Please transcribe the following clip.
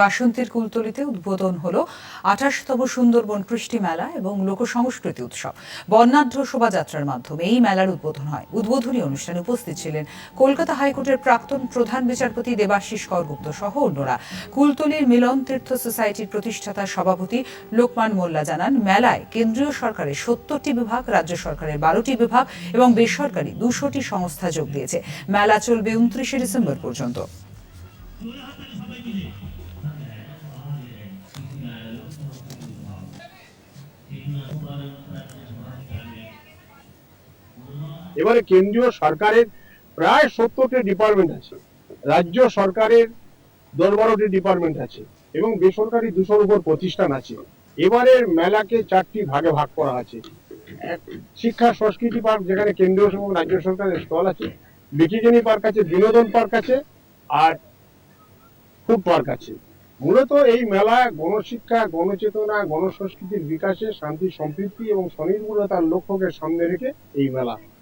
বাসন্তীর কুলতলিতে উদ্বোধন হলো আঠাশতম সুন্দরবন কৃষ্টি মেলা এবং লোকসংস্কৃতি উৎসব। বর্ণাঢ্য শোভাযাত্রার মাধ্যমে এই মেলার উদ্বোধন হয়। উদ্বোধনী অনুষ্ঠানে উপস্থিত ছিলেন কলকাতা হাইকোর্টের প্রাক্তন প্রধান বিচারপতি দেবাশিস করগুপ্ত সহ অন্যরা। কুলতলির মিলন তীর্থ সোসাইটির প্রতিষ্ঠাতা সভাপতি লোকমান মোল্লা জানান, মেলায় কেন্দ্রীয় সরকারের সত্তরটি বিভাগ, রাজ্য সরকারের বারোটি বিভাগ এবং বেসরকারি দুশোটি সংস্থা যোগ দিয়েছে। মেলা চলবে উনত্রিশে ডিসেম্বর পর্যন্ত। এবারে কেন্দ্রীয় সরকারের প্রায় সত্তরটি ডিপার্টমেন্ট আছে। রাজ্য সরকারের দশ বারোটি ডিপার্টমেন্ট আছে এবং বেসরকারি দুশোর উপর প্রতিষ্ঠান আছে। এবারের মেলাকে চারটি ভাগে ভাগ করা আছে। শিক্ষা সংস্কৃতি পার্ক, যেখানে কেন্দ্রীয় এবং রাজ্য সরকারের স্টল আছে। বিকিজনী পার্ক আছে, বিনোদন পার্ক আছে। আর ফুড পার্ক আছে মূলত এই মেলা গণশিক্ষা, গণচেতনা, গণসংস্কৃতির বিকাশে শান্তি সম্পৃক্তি এবং স্বনির্ভরতার লক্ষ্যকে সামনে রেখে এই মেলা।